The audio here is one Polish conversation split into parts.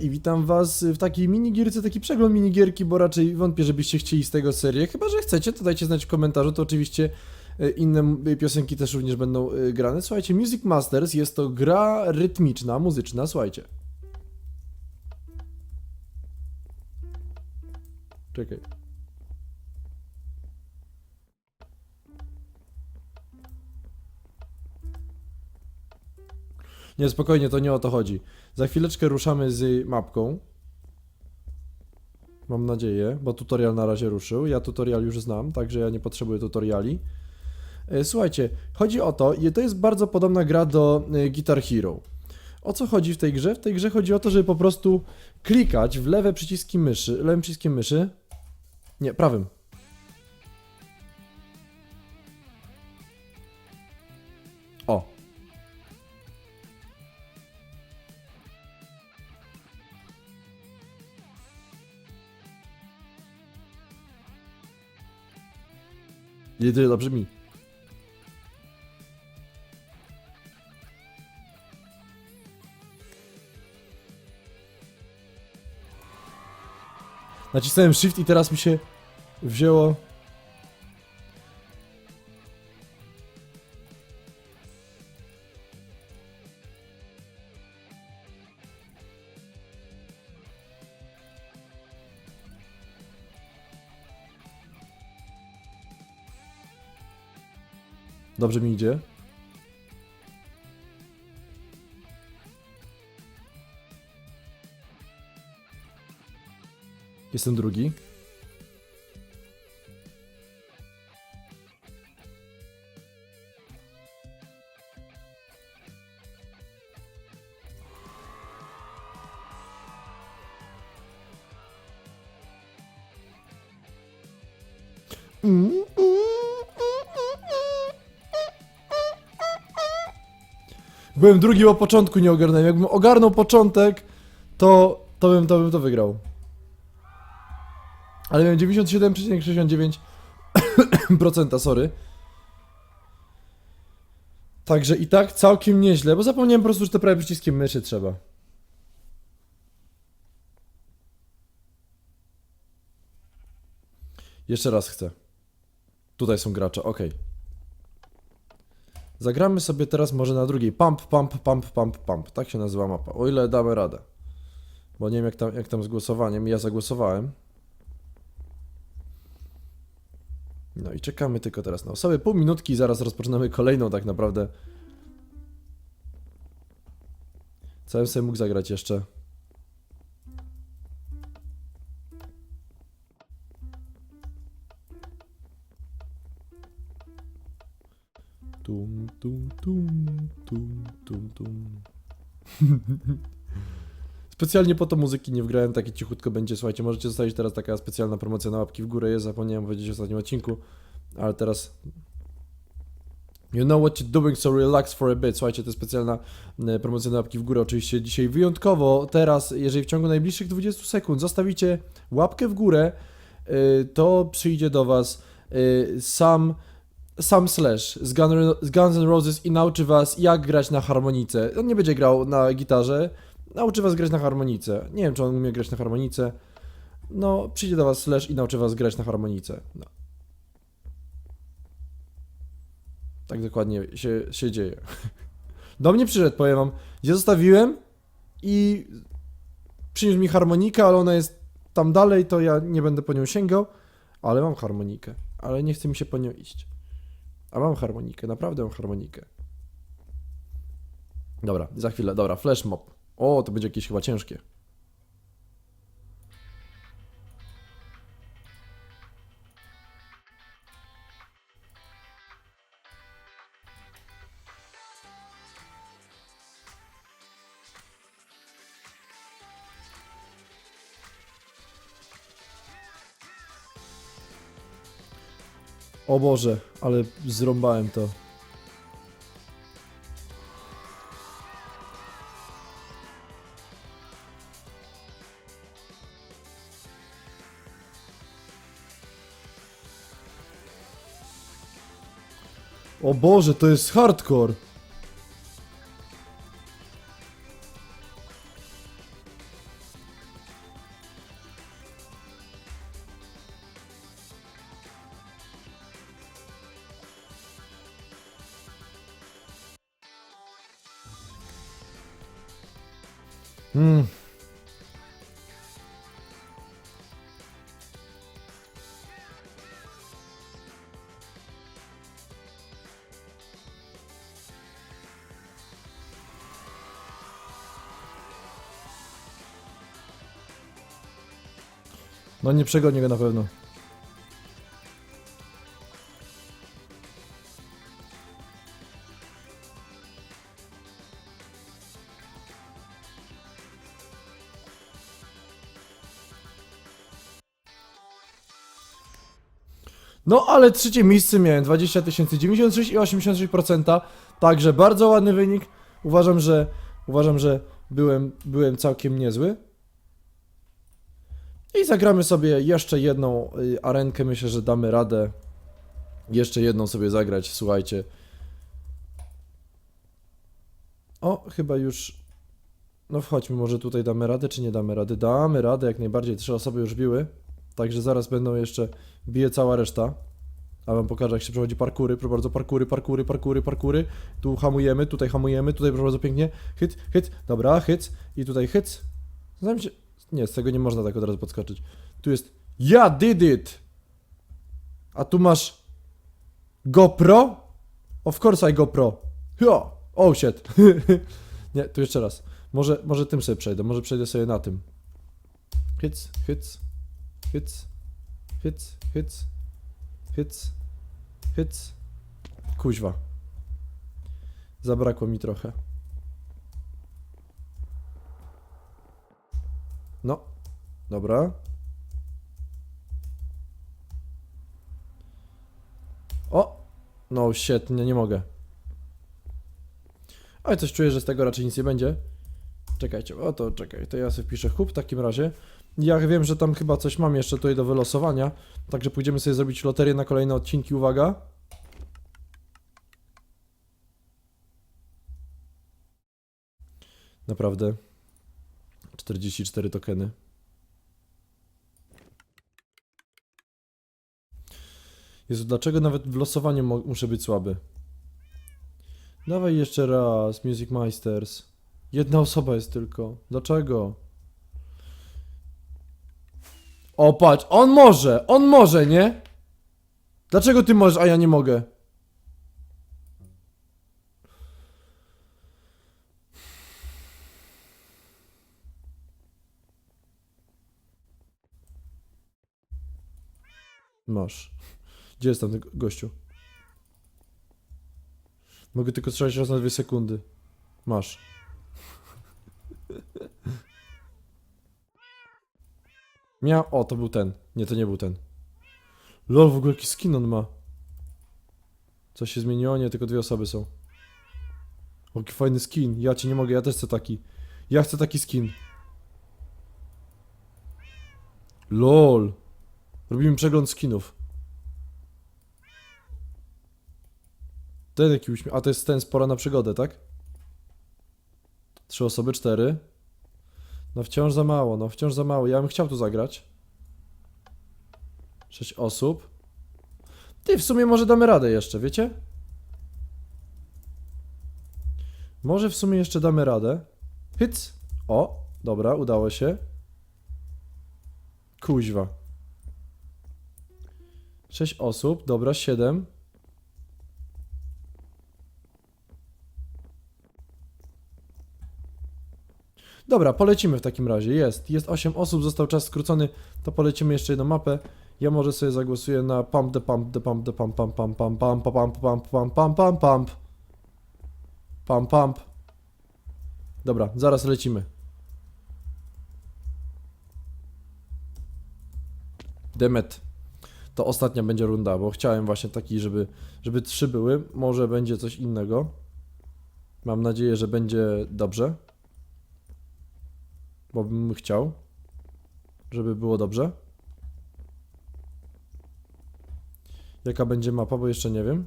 i witam was w takiej minigierce, taki przegląd minigierki, bo raczej wątpię, żebyście chcieli z tego serię. Chyba, że chcecie, to dajcie znać w komentarzu, to oczywiście e, inne m- piosenki też również będą e, grane. Słuchajcie, Music Masters jest to gra rytmiczna, muzyczna, słuchajcie. Czekaj. Nie, spokojnie, to nie o to chodzi. Za chwileczkę ruszamy z mapką. Mam nadzieję, bo tutorial na razie ruszył. Ja tutorial już znam, także ja nie potrzebuję tutoriali. E, Słuchajcie, chodzi o to, to jest bardzo podobna gra do e, Guitar Hero. O co chodzi w tej grze? W tej grze chodzi o to, żeby po prostu klikać w lewe przyciski myszy, lewym przyciskiem myszy. Nie, prawym. Jedynie dobrze mi. Nacisnąłem shift i teraz mi się wzięło. Dobrze mi idzie. Jestem drugi. Byłem drugi, bo początku nie ogarnąłem. Jakbym ogarnął początek, to, to, bym, to bym to wygrał. Ale miałem 97,69%, sorry. Także i tak całkiem nieźle, bo zapomniałem po prostu, że to prawie przyciskiem myszy trzeba. Jeszcze raz chcę. Tutaj są gracze, okej. Zagramy sobie teraz może na drugiej. Pump, pump, pump, pump, pump. Tak się nazywa mapa. O ile damy radę. Bo nie wiem jak tam, jak tam z głosowaniem. Ja zagłosowałem. No i czekamy tylko teraz na osoby. Pół minutki i zaraz rozpoczynamy kolejną tak naprawdę. Co bym sobie mógł zagrać jeszcze? Tum, tum, tum, tum, tum. Specjalnie po to muzyki nie wgrałem, takie cichutko będzie. Słuchajcie, możecie zostawić teraz taka specjalna promocja na łapki w górę. Jest, zapomniałem powiedzieć w ostatnim odcinku, ale teraz. You know what you're doing, so relax for a bit. Słuchajcie, to jest specjalna e, promocja na łapki w górę. Oczywiście dzisiaj wyjątkowo, teraz, jeżeli w ciągu najbliższych 20 sekund zostawicie łapkę w górę, e, to przyjdzie do Was e, sam. Sam Slash z, Gun, z Guns N' Roses i nauczy was jak grać na harmonice. On nie będzie grał na gitarze, nauczy was grać na harmonice. Nie wiem, czy on umie grać na harmonice. No, przyjdzie do was Slash i nauczy was grać na harmonice. No. Tak dokładnie się, się dzieje. Do mnie przyszedł, powiem wam, gdzie zostawiłem i przyniósł mi harmonikę, ale ona jest tam dalej, to ja nie będę po nią sięgał, ale mam harmonikę, ale nie chce mi się po nią iść. A mam harmonikę, naprawdę mam harmonikę. Dobra, za chwilę, dobra, flash mob. O, to będzie jakieś chyba ciężkie. O Boże, ale zrąbałem to. O Boże, to jest hardcore. Mm. No nie przegonię go na pewno. No ale trzecie miejsce miałem 20 096 i 86%. Także bardzo ładny wynik. Uważam, że uważam, że byłem, byłem całkiem niezły. I zagramy sobie jeszcze jedną y, arenkę. Myślę, że damy radę jeszcze jedną sobie zagrać. Słuchajcie. O, chyba już. No wchodźmy, może tutaj damy radę, czy nie damy rady? Damy radę, jak najbardziej. Trzy osoby już biły. Także zaraz będą jeszcze. Bije cała reszta. A wam pokażę, jak się przechodzi parkury. Proszę bardzo, parkury, parkury, parkury, parkury. Tu hamujemy, tutaj hamujemy, tutaj proszę bardzo pięknie. Hyt, hyt, dobra, hyt. I tutaj hyt. Znam się. Nie, z tego nie można tak od razu podskoczyć. Tu jest. Ja did it! A tu masz. GoPro? Of course I GoPro. Hyo! Oh shit. nie, tu jeszcze raz. Może, może tym sobie przejdę, może przejdę sobie na tym. Hits, hits, hits, hits, hits, hits, hits. Kuźwa. Zabrakło mi trochę. No, dobra. O! No shit, nie, nie mogę. Ale coś czuję, że z tego raczej nic nie będzie. Czekajcie, o to czekaj, to ja sobie wpiszę hub w takim razie. Ja wiem, że tam chyba coś mam jeszcze tutaj do wylosowania, także pójdziemy sobie zrobić loterię na kolejne odcinki, uwaga. Naprawdę. 44 tokeny. Jezu, dlaczego nawet w losowaniu muszę być słaby? Dawaj jeszcze raz, Music Masters. Jedna osoba jest tylko. Dlaczego? O, patrz, on może, on może, nie? Dlaczego ty możesz, a ja nie mogę? Masz. Gdzie jest tam gościu? Mogę tylko strzelać raz na dwie sekundy. Masz. Miał. O, to był ten. Nie, to nie był ten. Lol, w ogóle jaki skin on ma. Coś się zmieniło? Nie, tylko dwie osoby są. O, fajny skin. Ja ci nie mogę, ja też chcę taki. Ja chcę taki skin. LOL. Robimy przegląd skinów. Ten jaki uśmiech. A to jest ten z pora na przygodę, tak? Trzy osoby, cztery. No wciąż za mało, no wciąż za mało. Ja bym chciał tu zagrać. Sześć osób. Ty, w sumie może damy radę jeszcze, wiecie? Może w sumie jeszcze damy radę. Hyc. O, dobra, udało się. Kuźwa. Sześć osób, dobra, siedem. Dobra, polecimy w takim razie. Jest. Jest 8 osób, został czas skrócony. To polecimy jeszcze jedną mapę. Ja może sobie zagłosuję na pump the pump the pump the pump pump pump pump pump pump pump pump pump pump pump pump pump Dobra, zaraz lecimy. Demet. To ostatnia będzie runda, bo chciałem właśnie taki, żeby, żeby trzy były. Może będzie coś innego. Mam nadzieję, że będzie dobrze bo bym chciał, żeby było dobrze. Jaka będzie mapa, bo jeszcze nie wiem.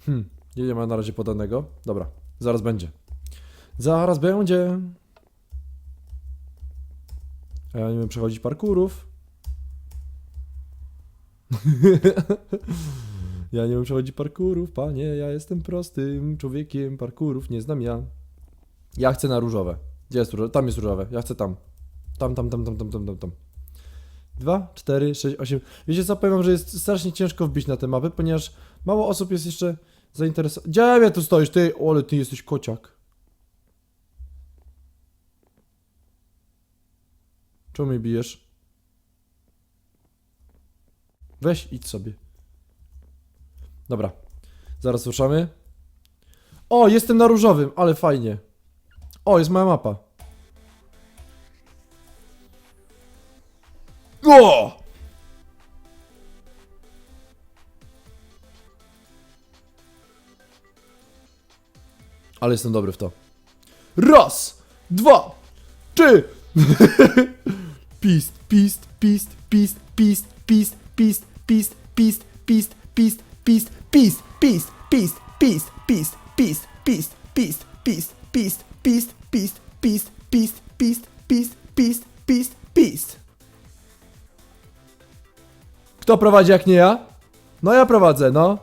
Hmm, nie ma na razie podanego. Dobra, zaraz będzie. Zaraz będzie. A ja nie wiem przechodzić parkurów. Ja nie wiem przechodzić parkurów, panie, ja jestem prostym człowiekiem, parkurów nie znam ja. Ja chcę na różowe. Gdzie jest różowe? Tam jest różowe, ja chcę tam. Tam, tam, tam, tam, tam, tam, tam, tam. 2, 4, 6, 8. Wiecie co, powiem że jest strasznie ciężko wbić na te mapy, ponieważ mało osób jest jeszcze zainteresowanych. Gdzie tu stoisz, ty? O, ale ty jesteś kociak. Czemu mnie bijesz? Weź, idź sobie. Dobra. Zaraz ruszamy. O, jestem na różowym, ale fajnie. O, jest moja mapa. O! Ale jestem dobry w to. Raz, dwa, trzy. Pist, pist, pist, pist, pist, pist, pist, pist, pist, pist, pist, pist, pist, pist, pist, pist, pist, pist, pist, pist, pist, pist, pist, pist, pist, pist, pist, pist, pist, pist, pist. Kto prowadzi jak nie ja? No ja prowadzę, no.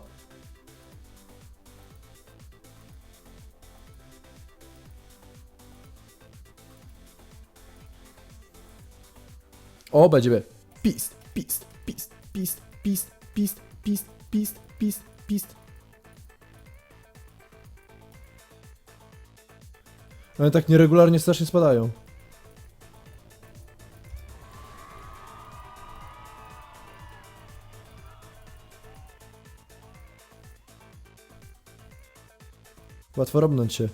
O, będzie pist, pist, pist, pist, pist, pist, pist, pist, pist, pist. One tak nieregularnie strasznie spadają. Łatwo robnąć się.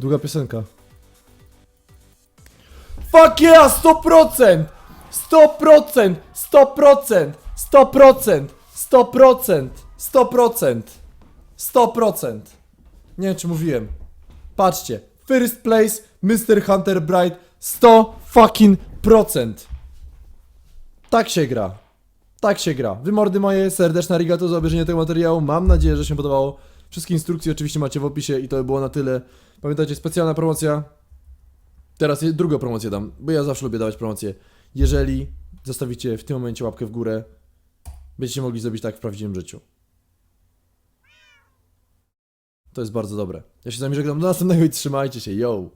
Długa piosenka. Fuck yeah, 100%! 100%! 100%! 100%! 100%! 100%! 100%! Nie wiem czy mówiłem. Patrzcie. First place, Mr. Hunter Bright. 100 fucking procent. Tak się gra. Tak się gra. Wy mordy moje, serdeczna arigato za obejrzenie tego materiału. Mam nadzieję, że się podobało. Wszystkie instrukcje oczywiście macie w opisie i to by było na tyle. Pamiętajcie, specjalna promocja. Teraz drugą promocję dam, bo ja zawsze lubię dawać promocje. Jeżeli zostawicie w tym momencie łapkę w górę, będziecie mogli zrobić tak w prawdziwym życiu. To jest bardzo dobre. Ja się z wami żegnam do następnego i trzymajcie się, yo!